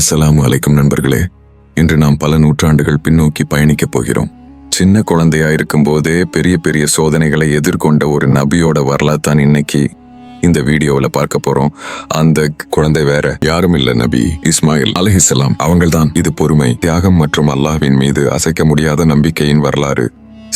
அஸ்ஸலாம் அலைக்கும் நண்பர்களே இன்று நாம் பல நூற்றாண்டுகள் பின்னோக்கி பயணிக்கப் போகிறோம். சின்ன குழந்தையா இருக்கும்போதே பெரிய பெரிய சோதனைகளை எதிர்கொண்ட ஒரு நபியோட வரலாறு தான் இன்னைக்கு இந்த வீடியோவில் பார்க்க போறோம். அந்த குழந்தை வேற யாரும் இல்ல நபி இஸ்மாயில் அலஹிசலாம் அவங்கள்தான் இது பொறுமை தியாகம் மற்றும் அல்லாஹ்வின் மீது அசைக்க முடியாத நம்பிக்கையின் வரலாறு.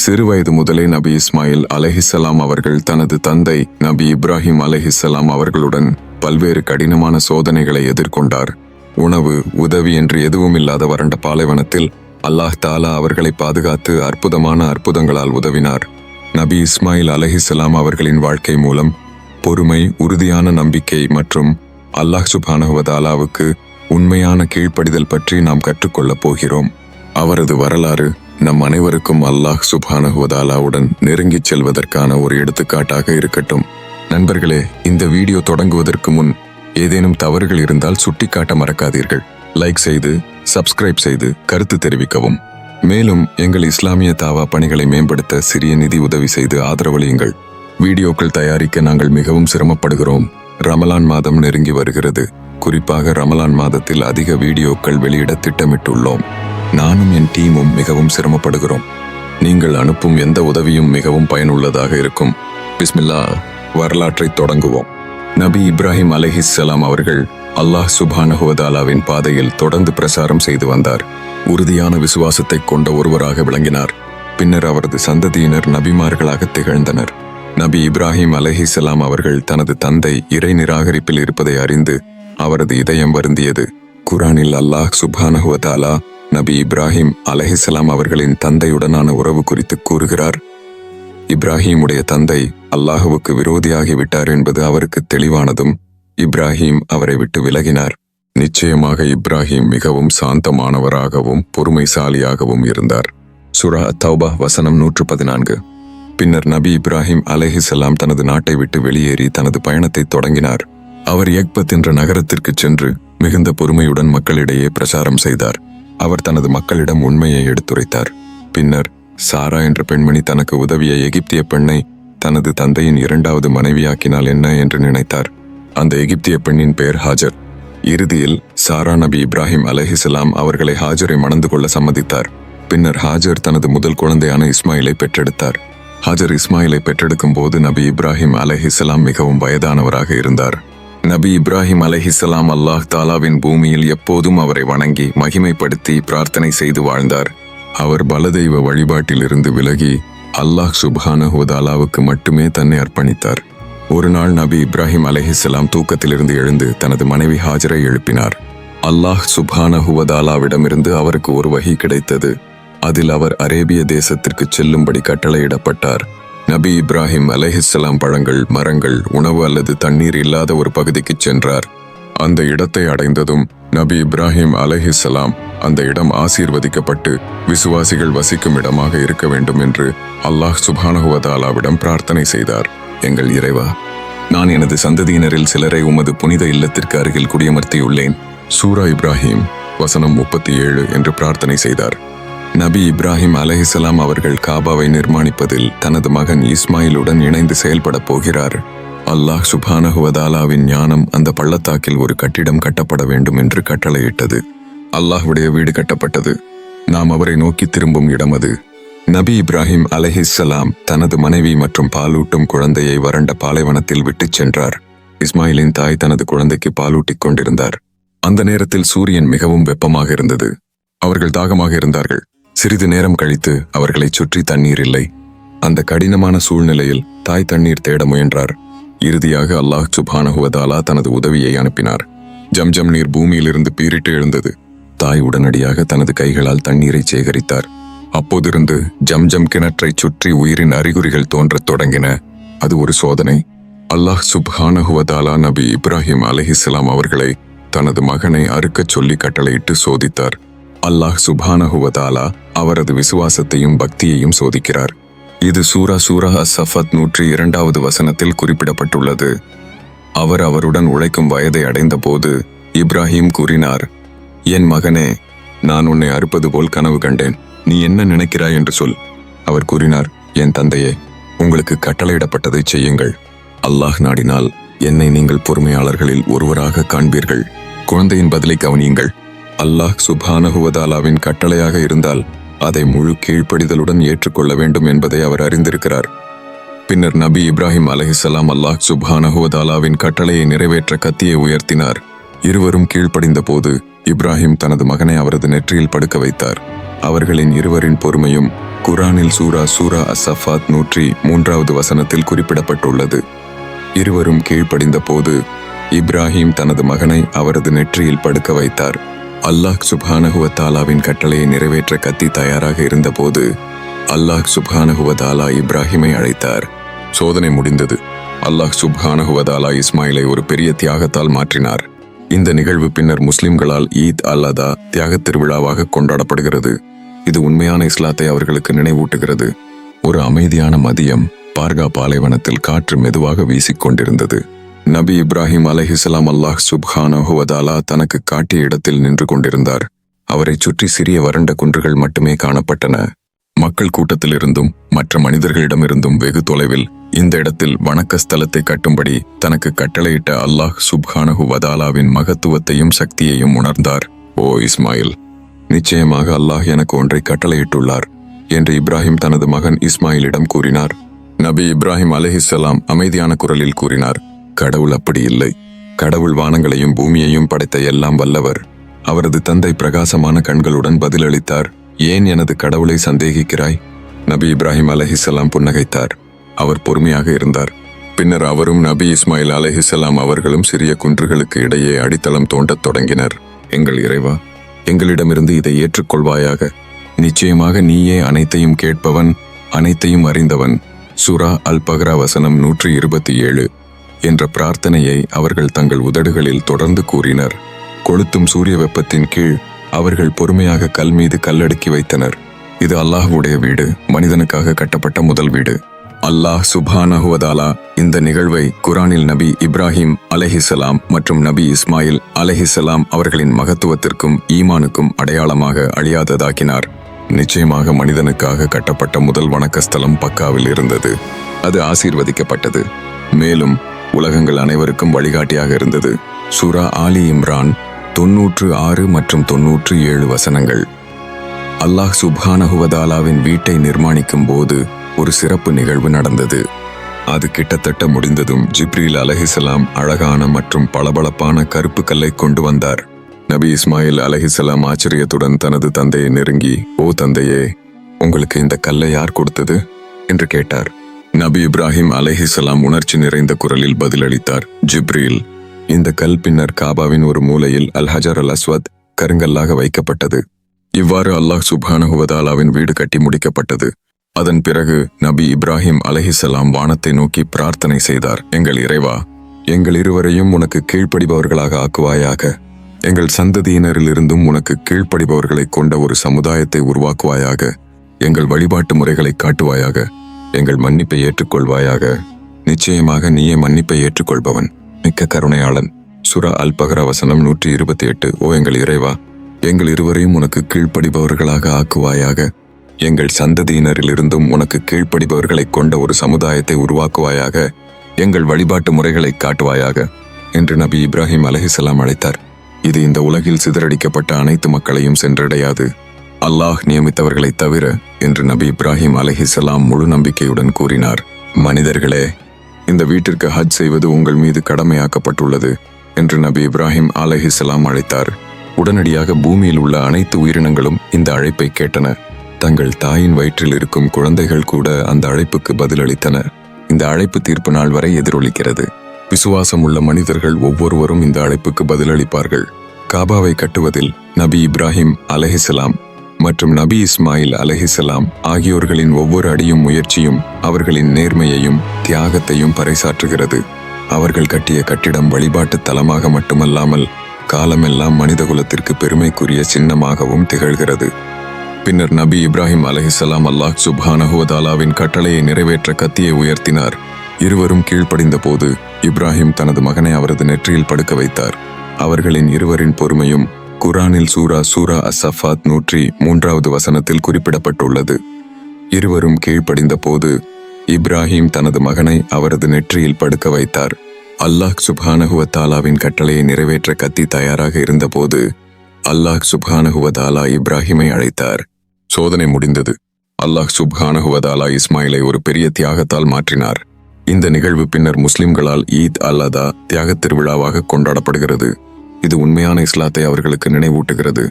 சிறுவயது முதலே நபி இஸ்மாயில் அலஹிசலாம் அவர்கள் தனது தந்தை நபி இப்ராஹிம் அலஹிசலாம் அவர்களுடன் பல்வேறு கடினமான சோதனைகளை எதிர்கொண்டார். உணவு உதவி என்று எதுவும் இல்லாத வறண்ட பாலைவனத்தில் அல்லாஹ் தாலா அவர்களை பாதுகாத்து அற்புதமான அற்புதங்களால் உதவினார். நபி இஸ்மாயில் அலஹிசலாம் அவர்களின் வாழ்க்கை மூலம் பொறுமை உறுதியான நம்பிக்கை மற்றும் அல்லாஹ் சுபானஹுவதாலாவுக்கு உண்மையான கீழ்ப்படிதல் பற்றி நாம் கற்றுக்கொள்ளப் போகிறோம். அவரது வரலாறு நம் அனைவருக்கும் அல்லாஹ் சுபானஹுவதாலாவுடன் நெருங்கிச் செல்வதற்கான ஒரு எடுத்துக்காட்டாக இருக்கட்டும். நண்பர்களே இந்த வீடியோ தொடங்குவதற்கு முன் ஏதேனும் தவறுகள் இருந்தால் சுட்டிக்காட்ட மறக்காதீர்கள். லைக் செய்து சப்ஸ்கிரைப் செய்து கருத்து தெரிவிக்கவும். மேலும் எங்கள் இஸ்லாமிய தாவா பணிகளை மேம்படுத்த சிறிய நிதி உதவி செய்து ஆதரவளியுங்கள். வீடியோக்கள் தயாரிக்க நாங்கள் மிகவும் சிரமப்படுகிறோம். ரமலான் மாதம் நெருங்கி வருகிறது. குறிப்பாக ரமலான் மாதத்தில் அதிக வீடியோக்கள் வெளியிட திட்டமிட்டுள்ளோம். நானும் என் டீமும் மிகவும் சிரமப்படுகிறோம். நீங்கள் அனுப்பும் எந்த உதவியும் மிகவும் பயனுள்ளதாக இருக்கும். பிஸ்மில்லா வரலாற்றை தொடங்குவோம். நபி இப்ராஹிம் அலைஹிஸ்ஸலாம் அவர்கள் அல்லாஹ் சுபானஹுவதாலாவின் பாதையில் தொடர்ந்து பிரசாரம் செய்து வந்தார். உறுதியான விசுவாசத்தை கொண்ட ஒருவராக விளங்கினார். பின்னர் அவரது சந்ததியினர் நபிமார்களாக திகழ்ந்தனர். நபி இப்ராஹிம் அலைஹிஸ்ஸலாம் அவர்கள் தனது தந்தை இறை நிராகரிப்பில் இருப்பதை அறிந்து அவரது இதயம் வருந்தியது. குரானில் அல்லாஹ் சுபானஹுவதாலா நபி இப்ராஹிம் அலைஹிஸ்ஸலாம் அவர்களின் தந்தையுடனான உறவு குறித்து கூறுகிறார். இப்ராஹீமுடைய தந்தை அல்லாஹுவுக்கு விரோதியாகிவிட்டார் என்பது அவருக்கு தெளிவானதும் இப்ராஹீம் அவரை விட்டு விலகினார். நிச்சயமாக இப்ராஹிம் மிகவும் சாந்தமானவராகவும் பொறுமைசாலியாகவும் இருந்தார். சுரா தௌபா வசனம் நூற்று பதினான்கு பின்னர் நபி இப்ராஹிம் அலேஹிசல்லாம் தனது நாட்டை விட்டு வெளியேறி தனது பயணத்தை தொடங்கினார். அவர் எக்பத் என்ற நகரத்திற்கு சென்று மிகுந்த பொறுமையுடன் மக்களிடையே பிரச்சாரம் செய்தார். அவர் தனது மக்களிடம் உண்மையை எடுத்துரைத்தார். பின்னர் சாரா என்ற பெண்மணி தனக்கு உதவிய எகிப்திய பெண்ணை தனது தந்தையின் இரண்டாவது மனைவியாக்கினால் என்ன என்று நினைத்தார். அந்த எகிப்திய பெண்ணின் பெயர் ஹாஜர். இறுதியில் சாரா நபி இப்ராஹிம் அலஹிசலாம் அவர்களை ஹாஜரை மணந்து கொள்ள சம்மதித்தார். பின்னர் ஹாஜர் தனது முதல் குழந்தையான இஸ்மாயிலை பெற்றெடுத்தார். ஹாஜர் இஸ்மாயிலை பெற்றெடுக்கும் போது நபி இப்ராஹிம் அலஹிசலாம் மிகவும் வயதானவராக இருந்தார். நபி இப்ராஹிம் அலஹிசலாம் அல்லாஹ் தாலாவின் பூமியில் எப்போதும் அவரை வணங்கி மகிமைப்படுத்தி பிரார்த்தனை செய்து வாழ்ந்தார். அவர் பலதெய்வ வழிபாட்டிலிருந்து விலகி அல்லாஹ் சுப்ஹானஹுவதாலாவுக்கு மட்டுமே தன்னை அர்ப்பணித்தார். ஒரு நாள் நபி இப்ராஹிம் அலஹிஸ்லாம் தூக்கத்திலிருந்து எழுந்து தனது மனைவி ஹாஜரை எழுப்பினார். அல்லாஹ் சுப்ஹானஹுவதாலாவிடமிருந்து அவருக்கு ஒரு வகி கிடைத்தது. அதில் அவர் அரேபிய தேசத்திற்கு செல்லும்படி கட்டளையிடப்பட்டார். நபி இப்ராஹிம் அலஹிஸ்லாம் பழங்கள் மரங்கள் உணவு அல்லது தண்ணீர் இல்லாத ஒரு பகுதிக்கு சென்றார். அந்த இடத்தை அடைந்ததும் நபி இப்ராஹிம் அலஹிசலாம் அந்த இடம் ஆசீர்வதிக்கப்பட்டு விசுவாசிகள் வசிக்கும் இடமாக இருக்க வேண்டும் என்று அல்லாஹ் சுபானகுவதாலாவிடம் பிரார்த்தனை செய்தார். எங்கள் இறைவா நான் எனது சந்ததியினரில் சிலரை உமது புனித இல்லத்திற்கு அருகில் குடியமர்த்தியுள்ளேன். சூரா இப்ராஹிம் வசனம் முப்பத்தி ஏழு என்று பிரார்த்தனை செய்தார். நபி இப்ராஹிம் அலஹிசலாம் அவர்கள் காபாவை நிர்மாணிப்பதில் தனது மகன் இஸ்மாயிலுடன் இணைந்து செயல்படப் போகிறார். அல்லாஹ் சுபானஹுவதாலாவின் ஞானம் அந்த பள்ளத்தாக்கில் ஒரு கட்டிடம் கட்டப்பட வேண்டும் என்று கட்டளையிட்டது. அல்லாஹ்வுடைய வீடு கட்டப்பட்டது. நாம் அவரை நோக்கி திரும்பும் இடம் அது. நபி இப்ராஹிம் அலைஹிஸ்ஸலாம் தனது மனைவி மற்றும் பாலூட்டும் குழந்தையை வறண்ட பாலைவனத்தில் விட்டுச் சென்றார். இஸ்மாயிலின் தாய் தனது குழந்தைக்கு பாலூட்டிக் கொண்டிருந்தார். அந்த நேரத்தில் சூரியன் மிகவும் வெப்பமாக இருந்தது. அவர்கள் தாகமாக இருந்தார்கள். சிறிது நேரம் கழித்து அவர்களைச் சுற்றி தண்ணீர் இல்லை. அந்த கடினமான சூழ்நிலையில் தாய் தண்ணீர் தேட முயன்றார். இறுதியாக அல்லாஹ் சுபானஹுவதாலா தனது உதவியை அனுப்பினார். ஜம்ஜம் நீர் பூமியிலிருந்து பீரிட்டு எழுந்தது. தாய் உடனடியாக தனது கைகளால் தண்ணீரை சேகரித்தார். அப்போதிருந்து ஜம்ஜம் கிணற்றைச் சுற்றி உயிரின் அறிகுறிகள் தோன்றத் தொடங்கின. அது ஒரு சோதனை. அல்லாஹ் சுப்ஹானஹுவதாலா நபி இப்ராஹிம் அலஹிஸ்லாம் அவர்களை தனது மகனை அறுக்கச் சொல்லி கட்டளையிட்டு சோதித்தார். அல்லாஹ் சுபானஹுவதாலா அவரது விசுவாசத்தையும் பக்தியையும் சோதிக்கிறார். இது சூரா சூரா அசஃபத் நூற்றி இரண்டாவது வசனத்தில் குறிப்பிடப்பட்டுள்ளது. அவர் அவருடன் உழைக்கும் வயதை அடைந்தபோது இப்ராஹிம் கூறினார் என் மகனே நான் உன்னை அறுப்பது போல் கனவு கண்டேன். நீ என்ன நினைக்கிறாய் என்று சொல். அவர் கூறினார் என் தந்தையே உங்களுக்கு கட்டளையிடப்பட்டதை செய்யுங்கள். அல்லாஹ் நாடினால் என்னை நீங்கள் பொறுமையாளர்களில் ஒருவராக காண்பீர்கள். குழந்தையின் பதிலை கவனியுங்கள். அல்லாஹ் சுபானகுவதாலாவின் கட்டளையாக இருந்தால் அதை முழு கீழ்ப்படிதலுடன் ஏற்றுக்கொள்ள வேண்டும் என்பதை அவர் அறிந்திருக்கிறார். பின்னர் நபி இப்ராஹிம் அலஹிசலாம் அல்லாஹ் சுப்ஹானஹுவதாலாவின் கட்டளையை நிறைவேற்ற கத்தியை உயர்த்தினார். இருவரும் கீழ்ப்படிந்த போது இப்ராஹிம் தனது மகனை அவரது நெற்றியில் படுக்க வைத்தார். அவர்களின் இருவரின் பொறுமையும் குரானில் சூரா சூரா அசஃபாத் நூற்றி மூன்றாவது வசனத்தில் குறிப்பிடப்பட்டுள்ளது. இருவரும் கீழ்ப்படிந்த போது இப்ராஹிம் தனது மகனை அவரது நெற்றியில் படுக்க வைத்தார். அல்லாஹ் சுப்ஹானஹுவ கட்டளையை நிறைவேற்ற கத்தி தயாராக இருந்தபோது அல்லாஹ் சுப்ஹானஹுவதாலா இப்ராஹிமை அழைத்தார். சோதனை முடிந்தது. அல்லாஹ் சுப்ஹானஹுவதாலா இஸ்மாயிலை ஒரு பெரிய தியாகத்தால் மாற்றினார். இந்த நிகழ்வு பின்னர் முஸ்லிம்களால் ஈத் அல்லாதா தியாகத் திருவிழாவாக கொண்டாடப்படுகிறது. இது உண்மையான இஸ்லாத்தை அவர்களுக்கு நினைவூட்டுகிறது. ஒரு அமைதியான மதியம் பார்கா பாலைவனத்தில் காற்று மெதுவாக வீசிக்கொண்டிருந்தது. நபி இப்ராஹிம் அலஹிசலாம் அல்லாஹ் சுப்ஹானஹுவதாலா தனக்கு காட்டிய இடத்தில் நின்று கொண்டிருந்தார். அவரைச் சுற்றி சிறிய வறண்ட குன்றுகள் மட்டுமே காணப்பட்டன. மக்கள் கூட்டத்திலிருந்தும் மற்ற மனிதர்களிடமிருந்தும் வெகு தொலைவில் இந்த இடத்தில் வணக்க ஸ்தலத்தை கட்டும்படி தனக்கு கட்டளையிட்ட அல்லாஹ் சுப்ஹானஹு வதாலாவின் மகத்துவத்தையும் சக்தியையும் உணர்ந்தார். ஓ இஸ்மாயில் நிச்சயமாக அல்லாஹ் எனக்கு ஒன்றை கட்டளையிட்டுள்ளார் என்று இப்ராஹிம் தனது மகன் இஸ்மாயிலிடம் கூறினார். நபி இப்ராஹிம் அலஹிசலாம் அமைதியான குரலில் கூறினார். கடவுள் அப்படி இல்லை. கடவுள் வானங்களையும் பூமியையும் படைத்த எல்லாம் வல்லவர். அவரது தந்தை பிரகாசமான கண்களுடன் பதிலளித்தார். ஏன் எனது கடவுளை சந்தேகிக்கிறாய்? நபி இப்ராஹிம் அலைஹிஸ்ஸலாம் புன்னகைத்தார். அவர் பொறுமையாக இருந்தார். பின்னர் அவரும் நபி இஸ்மாயில் அலைஹிஸ்ஸலாம் அவர்களும் சிறிய குன்றுகளுக்கு இடையே அடித்தளம் தோண்டத் தொடங்கினர். எங்கள் இறைவா எங்களிடமிருந்து இதை ஏற்றுக்கொள்வாயாக. நிச்சயமாக நீயே அனைத்தையும் கேட்பவன் அனைத்தையும் அறிந்தவன். சுரா அல் பஹ்ரா வசனம் நூற்றி இருபத்தி ஏழு. என்ற பிரார்த்தனையை அவர்கள் தங்கள் உதடுகளில் தொடர்ந்து கூறினர். கொளுத்தும் சூரிய வெப்பத்தின் கீழ் அவர்கள் பொறுமையாக கல் மீது கல்லடுக்கி வைத்தனர். இது அல்லாஹ்வுடைய வீடு மனிதனுக்காக கட்டப்பட்ட முதல் வீடு. அல்லாஹ் சுபானஹுவதாலா இந்த நிகழ்வை குரானில் நபி இப்ராஹிம் அலஹிசலாம் மற்றும் நபி இஸ்மாயில் அலஹிசலாம் அவர்களின் மகத்துவத்திற்கும் ஈமானுக்கும் அடையாளமாக அழியாததாக்கினார். நிச்சயமாக மனிதனுக்காக கட்டப்பட்ட முதல் வணக்கஸ்தலம் பக்காவில் இருந்தது. அது ஆசீர்வதிக்கப்பட்டது. மேலும் உலகங்கள் அனைவருக்கும் வழிகாட்டியாக இருந்தது. சூரா ஆலி இம்ரான் தொன்னூற்று ஆறு மற்றும் தொன்னூற்று ஏழு வசனங்கள். அல்லாஹ் சுப்ஹானஹுவதாலாவின் வீட்டை நிர்மாணிக்கும் போது ஒரு சிறப்பு நிகழ்வு நடந்தது. அது கிட்டத்தட்ட முடிந்ததும் ஜிப்ரீல் அலஹிசலாம் அழகான மற்றும் பளபளப்பான கருப்பு கல்லை கொண்டு வந்தார். நபி இஸ்மாயில் அலஹிசலாம் ஆச்சரியத்துடன் தனது தந்தையை நெருங்கி ஓ தந்தையே உங்களுக்கு இந்த கல்லை யார் கொடுத்தது? என்று கேட்டார். நபி இப்ராஹிம் அலேஹிசலாம் உணர்ச்சி நிறைந்த குரலில் பதிலளித்தார். ஜிப்ரீல் இந்த கல் பின்னர் காபாவின் ஒரு மூலையில் அல் ஹஜர் அல் அஸ்வத் கருங்கல்லாக வைக்கப்பட்டது. இவ்வாறு அல்லாஹ் சுபானஹுவதாலாவின் வீடு கட்டி முடிக்கப்பட்டது. அதன் பிறகு நபி இப்ராஹிம் அலஹிசலாம் வானத்தை நோக்கி பிரார்த்தனை செய்தார். எங்கள் இறைவா எங்கள் இருவரையும் உனக்கு கீழ்ப்படிபவர்களாக ஆக்குவாயாக. எங்கள் சந்ததியினரிலிருந்தும் உனக்கு கீழ்ப்படிபவர்களை கொண்ட ஒரு சமுதாயத்தை உருவாக்குவாயாக. எங்கள் வழிபாட்டு முறைகளை காட்டுவாயாக. எங்கள் மன்னிப்பை ஏற்றுக்கொள்வாயாக. நிச்சயமாக நீயே மன்னிப்பை ஏற்றுக்கொள்பவன் மிக்க கருணையாளன். சுரா அல்பகர வசனம் நூற்றி இருபத்தி எட்டு ஓ எங்கள் இறைவா எங்கள் இருவரையும் உனக்கு கீழ்ப்படிபவர்களாக ஆக்குவாயாக. எங்கள் சந்ததியினரிலிருந்தும் உனக்கு கீழ்ப்படிபவர்களைக் கொண்ட ஒரு சமுதாயத்தை உருவாக்குவாயாக. எங்கள் வழிபாட்டு முறைகளை காட்டுவாயாக என்று நபி இப்ராஹிம் அலஹிசலாம் அழைத்தார். இது இந்த உலகில் சிதறடிக்கப்பட்ட அனைத்து மக்களையும் சென்றடையாது. அல்லாஹ் நியமித்தவர்களை தவிர என்று நபி இப்ராஹிம் அலஹிசலாம் முழு நம்பிக்கையுடன் கூறினார் மனிதர்களே இந்த வீட்டிற்கு ஹஜ் செய்வது உங்கள் மீது கடமையாக்கப்பட்டுள்ளது என்று நபி இப்ராஹிம் அலஹிசலாம் அழைத்தார். உடனடியாக பூமியில் உள்ள அனைத்து உயிரினங்களும் இந்த அழைப்பை கேட்டன. தங்கள் தாயின் வயிற்றில் இருக்கும் குழந்தைகள் கூட அந்த அழைப்புக்கு பதிலளித்தன. இந்த அழைப்பு தீர்ப்பு நாள் வரை எதிரொலிக்கிறது. விசுவாசம் உள்ள மனிதர்கள் ஒவ்வொருவரும் இந்த அழைப்புக்கு பதிலளிப்பார்கள். காபாவை கட்டுவதில் நபி இப்ராஹிம் அலஹிசலாம் மற்றும் நபி இஸ்மாயில் அலஹிசலாம் ஆகியோர்களின் ஒவ்வொரு அடியும் முயற்சியும் அவர்களின் நேர்மையையும் தியாகத்தையும் பறைசாற்றுகிறது. அவர்கள் கட்டிய கட்டிடம் வழிபாட்டு தலமாக மட்டுமல்லாமல் காலமெல்லாம் மனிதகுலத்திற்கு பெருமைக்குரிய சின்னமாகவும் திகழ்கிறது. பின்னர் நபி இப்ராஹிம் அலஹிசலாம் அல்லாஹ் சுப்ஹானஹுவதாலாவின் கட்டளையை நிறைவேற்ற கத்தியை உயர்த்தினார். இருவரும் கீழ்ப்படிந்த போது இப்ராஹிம் தனது மகனை அவரது நெற்றியில் படுக்க வைத்தார். அவர்களின் இருவரின் பொறுமையும் குரானில் சூரா சூரா அசஃபாத் நூற்றி மூன்றாவது வசனத்தில் குறிப்பிடப்பட்டுள்ளது. இருவரும் கீழ்ப்படிந்த போது இப்ராஹிம் தனது மகனை அவரது நெற்றியில் படுக்க வைத்தார். அல்லாஹ் சுபானஹுவத்தாலாவின் தாலாவின் கட்டளையை நிறைவேற்ற கத்தி தயாராக இருந்தபோது அல்லாஹ் சுபானஹுவதாலா இப்ராஹிமை அழைத்தார். சோதனை முடிந்தது. அல்லாஹ் சுப்ஹானஹுவதாலா இஸ்மாயிலை ஒரு பெரிய தியாகத்தால் மாற்றினார். இந்த நிகழ்வு பின்னர் முஸ்லிம்களால் ஈத் அல்லாதா தியாகத் திருவிழாவாக கொண்டாடப்படுகிறது. இது உண்மையான இஸ்லாத்தை அவர்களுக்கு நினைவூட்டுகிறது.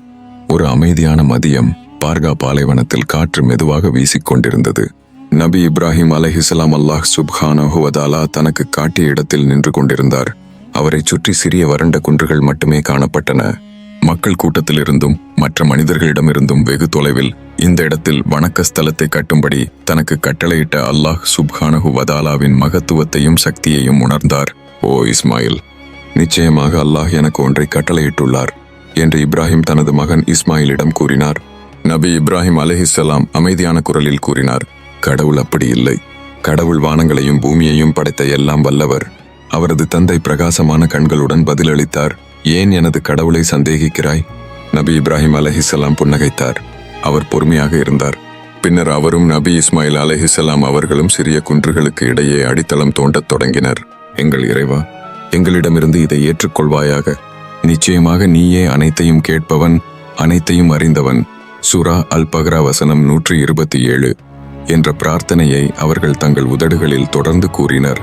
ஒரு அமைதியான மதியம் பார்கா பாலைவனத்தில் காற்று மெதுவாக வீசிக்கொண்டிருந்தது நபி இப்ராஹிம் அலைஹிஸ்ஸலாம் அல்லாஹ் சுப்ஹானஹு ஹுவதாலா தனக்கு காட்டிய இடத்தில் நின்று கொண்டிருந்தார். அவரை சுற்றி சிறிய வறண்ட குன்றுகள் மட்டுமே காணப்பட்டன. மக்கள் கூட்டத்திலிருந்தும் மற்ற மனிதர்களிடமிருந்தும் வெகு தொலைவில் இந்த இடத்தில் வணக்க ஸ்தலத்தை கட்டும்படி தனக்கு கட்டளையிட்ட அல்லாஹ் சுப்ஹானஹு வதாலாவின் மகத்துவத்தையும் சக்தியையும் உணர்ந்தார். ஓ இஸ்மாயில் நிச்சயமாக அல்லாஹ் எனக்கு ஒன்றை கட்டளையிட்டுள்ளார் என்று இப்ராஹிம் தனது மகன் இஸ்மாயிலிடம் கூறினார். நபி இப்ராஹிம் அலஹிசலாம் அமைதியான குரலில் கூறினார் கடவுள் அப்படி இல்லை. கடவுள் வானங்களையும் பூமியையும் படைத்த எல்லாம் வல்லவர். அவரது தந்தை பிரகாசமான கண்களுடன் பதிலளித்தார் ஏன் எனது கடவுளை சந்தேகிக்கிறாய்? நபி இப்ராஹிம் அலஹிசலாம் புன்னகைத்தார் அவர் பொறுமையாக இருந்தார். பின்னர் அவரும் நபி இஸ்மாயில் அலஹிசலாம் அவர்களும் சிறிய குன்றுகளுக்கு இடையே அடித்தளம் தோண்டத் தொடங்கினர். எங்கள் இறைவா எங்களிடமிருந்து இதை ஏற்றுக்கொள்வாயாக. நிச்சயமாக நீயே அனைத்தையும் கேட்பவன் அனைத்தையும் அறிந்தவன். சுரா அல் பக்ரா வசனம் நூற்றி இருபத்தி ஏழு என்ற பிரார்த்தனையை அவர்கள் தங்கள் உதடுகளில் தொடர்ந்து கூறினர்.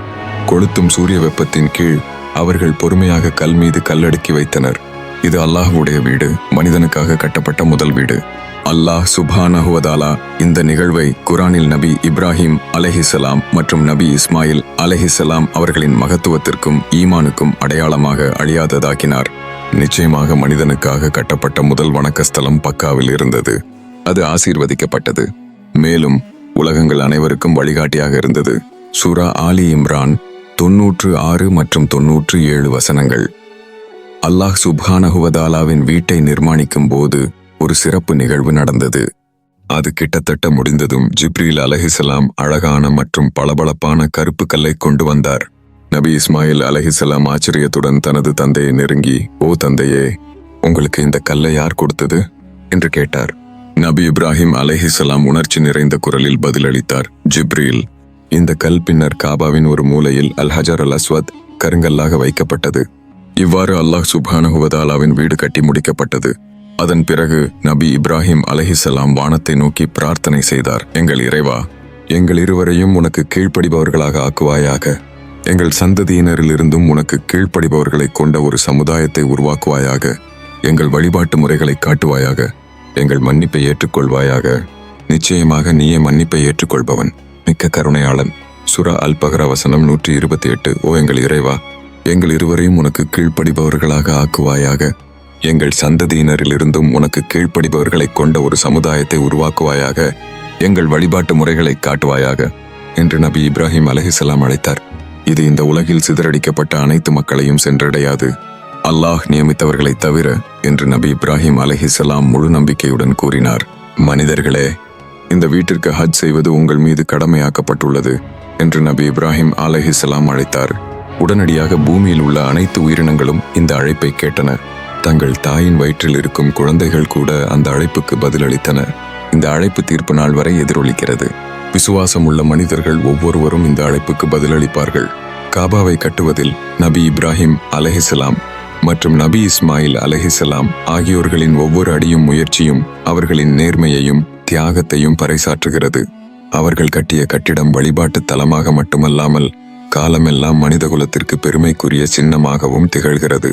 கொளுத்தும் சூரிய வெப்பத்தின் கீழ் அவர்கள் பொறுமையாக கல் மீது கல்லடுக்கி வைத்தனர். இது அல்லாஹ்வுடைய வீடு மனிதனுக்காக கட்டப்பட்ட முதல் வீடு. அல்லாஹ் சுபானஹுவதாலா இந்த நிகழ்வை குரானில் நபி இப்ராஹிம் அலஹிசலாம் மற்றும் நபி இஸ்மாயில் அலஹிசலாம் அவர்களின் மகத்துவத்திற்கும் ஈமானுக்கும் அடையாளமாக அழியாததாக்கினார். நிச்சயமாக மனிதனுக்காக கட்டப்பட்ட முதல் வணக்கஸ்தலம் பக்காவில் இருந்தது. அது ஆசீர்வதிக்கப்பட்டது. மேலும் உலகங்கள் அனைவருக்கும் வழிகாட்டியாக இருந்தது. சுரா ஆலி இம்ரான் தொன்னூற்று ஆறு மற்றும் தொன்னூற்று ஏழு வசனங்கள். அல்லாஹ் சுப்ஹானஹுவதாலாவின் வீட்டை நிர்மாணிக்கும் போது ஒரு சிறப்பு நிகழ்வு நடந்தது. அது கிட்டத்தட்ட முடிந்ததும் ஜிப்ரீல் அலஹிசலாம் அழகான மற்றும் பளபளப்பான கருப்பு கல்லை கொண்டு வந்தார். நபி இஸ்மாயில் அலஹிசலாம் ஆச்சரியத்துடன் தனது தந்தையை நெருங்கி ஓ தந்தையே உங்களுக்கு இந்த கல்லை யார் கொடுத்தது? என்று கேட்டார். நபி இப்ராஹிம் அலஹிசலாம் உணர்ச்சி நிறைந்த குரலில் பதிலளித்தார். ஜிப்ரீல் இந்த கல் பின்னர் காபாவின் ஒரு மூலையில் அல் ஹஜர் அல் அஸ்வத் கருங்கல்லாக வைக்கப்பட்டது. இவ்வாறு அல்லாஹ் சுபானஹுவதாலாவின் வீடு கட்டி முடிக்கப்பட்டது. அதன் பிறகு நபி இப்ராஹிம் அலஹிசலாம் வானத்தை நோக்கி பிரார்த்தனை செய்தார். எங்கள் இறைவா எங்கள் இருவரையும் உனக்கு கீழ்ப்படிபவர்களாக ஆக்குவாயாக. எங்கள் சந்ததியினரிலிருந்தும் உனக்கு கீழ்ப்படிபவர்களை கொண்ட ஒரு சமுதாயத்தை உருவாக்குவாயாக. எங்கள் வழிபாட்டு முறைகளை காட்டுவாயாக. எங்கள் மன்னிப்பை ஏற்றுக்கொள்வாயாக. நிச்சயமாக நீயே மன்னிப்பை ஏற்றுக்கொள்பவன். மிக்க கருணையாளன். சுரா அல் பகர வசனம் நூற்றி இருபத்தி எட்டு. ஓ எங்கள் இறைவா எங்கள் இருவரையும் உனக்கு கீழ்ப்படிபவர்களாக ஆக்குவாயாக. எங்கள் சந்ததியினரிலிருந்தும் உனக்கு கீழ்ப்படிபவர்களை கொண்ட ஒரு சமுதாயத்தை உருவாக்குவாயாக எங்கள் வழிபாட்டு முறைகளை காட்டுவாயாக என்று நபி இப்ராஹிம் அலஹிசலாம் அழைத்தார். இது இந்த உலகில் சிதறடிக்கப்பட்ட அனைத்து மக்களையும் சென்றடையாது. அல்லாஹ் நியமித்தவர்களைத் தவிர என்று நபி இப்ராஹிம் அலஹிசலாம் முழு நம்பிக்கையுடன் கூறினார். மனிதர்களே இந்த வீட்டிற்கு ஹஜ் செய்வது உங்கள் மீது கடமையாக்கப்பட்டுள்ளது என்று நபி இப்ராஹிம் அலஹிசலாம் அழைத்தார். உடனடியாக பூமியில் உள்ள அனைத்து உயிரினங்களும் இந்த அழைப்பை கேட்டன. தங்கள் தாயின் வயிற்றில் இருக்கும் குழந்தைகள் கூட அந்த அழைப்புக்கு பதிலளித்தன. இந்த அழைப்பு தீர்ப்பு நாள் வரை எதிரொலிக்கிறது. விசுவாசம் உள்ள மனிதர்கள் ஒவ்வொருவரும் இந்த அழைப்புக்கு பதிலளிப்பார்கள். காபாவை கட்டுவதில் நபி இப்ராஹிம் அலஹிசலாம் மற்றும் நபி இஸ்மாயில் அலஹிசலாம் ஆகியோர்களின் ஒவ்வொரு அடியும் முயற்சியும் அவர்களின் நேர்மையையும் தியாகத்தையும் பறைசாற்றுகிறது. அவர்கள் கட்டிய கட்டிடம் வழிபாட்டு தலமாக மட்டுமல்லாமல் காலமெல்லாம் மனிதகுலத்திற்கு பெருமைக்குரிய சின்னமாகவும் திகழ்கிறது.